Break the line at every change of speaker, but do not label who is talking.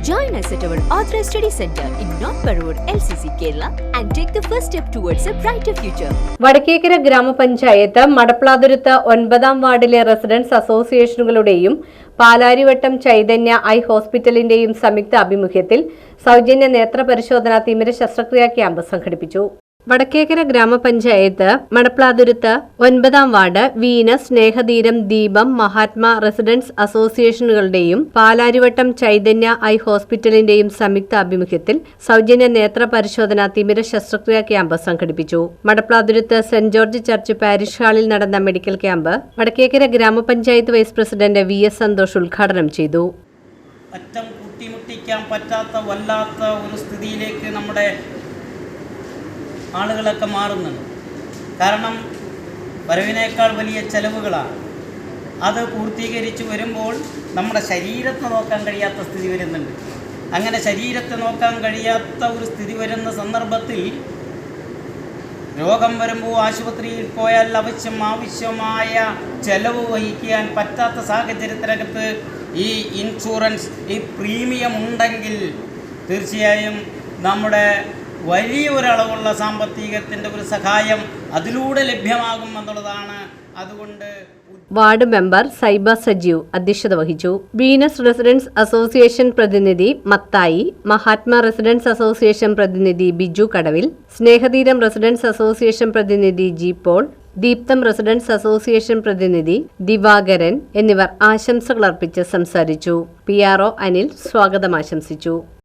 Join us at our Authorized Study Center in North Parur, LCC, Kerala, and take the first step towards a brighter future.
Vadakkekara ഗ്രാമപഞ്ചായത്ത് മടപ്ലാതുരുത്ത് ഒൻപതാം വാർഡിലെ residence അസോസിയേഷനുകളുടെയും Palarivattom Chaitanya eye ഹോസ്പിറ്റലിന്റെയും സംയുക്ത ആഭിമുഖ്യത്തിൽ സൗജന്യ നേത്ര പരിശോധന തിമിര ശസ്ത്രക്രിയാ ക്യാമ്പ് സംഘടിപ്പിച്ചു വടക്കേക്കര ഗ്രാമപഞ്ചായത്ത് മടപ്ലാതുരുത്ത് ഒൻപതാം ward Venus Snehatheeram Deepam Mahatma residents അസോസിയേഷനുകളുടെയും Palarivattom Chaitanya eye ഹോസ്പിറ്റലിന്റെയും സംയുക്ത ആഭിമുഖ്യത്തിൽ സൗജന്യ നേത്ര പരിശോധന തിമിര ശസ്ത്രക്രിയാ ക്യാമ്പ് സംഘടിപ്പിച്ചു. Madaplathuruth saint George church parish ഹാളിൽ നടന്ന മെഡിക്കൽ ക്യാമ്പ് വടക്കേക്കര ഗ്രാമപഞ്ചായത്ത് vice president V S Santhosh ഉദ്ഘാടനം ചെയ്തു.
പറ്റാത്ത വല്ലാത്ത ഒരു സ്ഥിതിയിലേക്ക് നമ്മുടെ ആളുകളൊക്കെ മാറുന്നുണ്ട്. കാരണം വരവിനേക്കാൾ വലിയ ചെലവുകളാണ്. അത് പൂർത്തീകരിച്ച് വരുമ്പോൾ നമ്മുടെ ശരീരത്തെ നോക്കാൻ കഴിയാത്ത സ്ഥിതി വരുന്നുണ്ട്. അങ്ങനെ ശരീരത്തെ നോക്കാൻ കഴിയാത്ത ഒരു സ്ഥിതി വരുന്ന സന്ദർഭത്തിൽ രോഗം വരുമ്പോൾ ആശുപത്രിയിൽ പോയാൽ ആവശ്യം ആവശ്യമായ ചെലവ് വഹിക്കാൻ പറ്റാത്ത സാഹചര്യത്തിനകത്ത് ഈ ഇൻഷുറൻസ് ഈ പ്രീമിയം ഉണ്ടെങ്കിൽ തീർച്ചയായും നമ്മുടെ വലിയ ഒരളവുള്ള സാമ്പത്തികത്തിന്റെ ഒരു സഹായം അതിലൂടെ ലഭ്യമാകും എന്നുള്ളതാണ്. അതുകൊണ്ട്
വാർഡ് മെമ്പർ സൈബ സജീവ് അധ്യക്ഷത വഹിച്ചു. വീനസ് റെസിഡൻസ് അസോസിയേഷൻ പ്രതിനിധി മത്തായി മഹാത്മ റെസിഡൻസ് അസോസിയേഷൻ പ്രതിനിധി ബിജു കടവിൽ സ്നേഹതീരം റെസിഡൻസ് അസോസിയേഷൻ പ്രതിനിധി G Paul Deeptham residents association പ്രതിനിധി ദിവാകരൻ എന്നിവർ ആശംസകൾ അർപ്പിച്ച് സംസാരിച്ചു. പി ആർ ഒ അനിൽ സ്വാഗതം ആശംസിച്ചു.